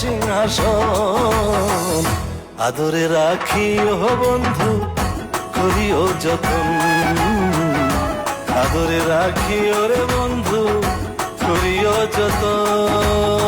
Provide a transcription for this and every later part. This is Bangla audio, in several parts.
সিংহাসন। আদরে রাখিও বন্ধু করিও যতন। আদরে রাখিও রে বন্ধু করিও যতন।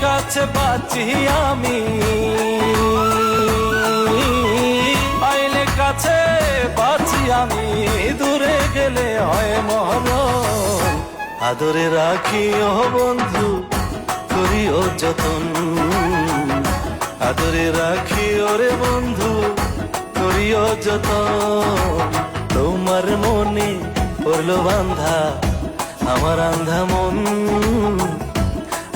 কাছে বাঁচি আমি। আইলে কাছে বাঁচি আমি। দূরে গেলে হয় মরণ আদরে রাখি ও বন্ধু, করিও যতন। আদরে রাখি ওরে বন্ধু, করিও যতন। তোমার মনে পড়ল বান্ধা আমার আন্ধা মন।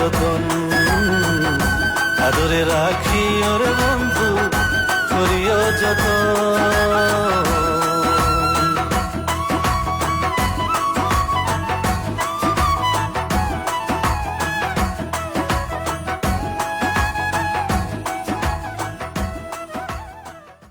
যতন আদরে রাখি ওরে বন্ধু করিও যতন।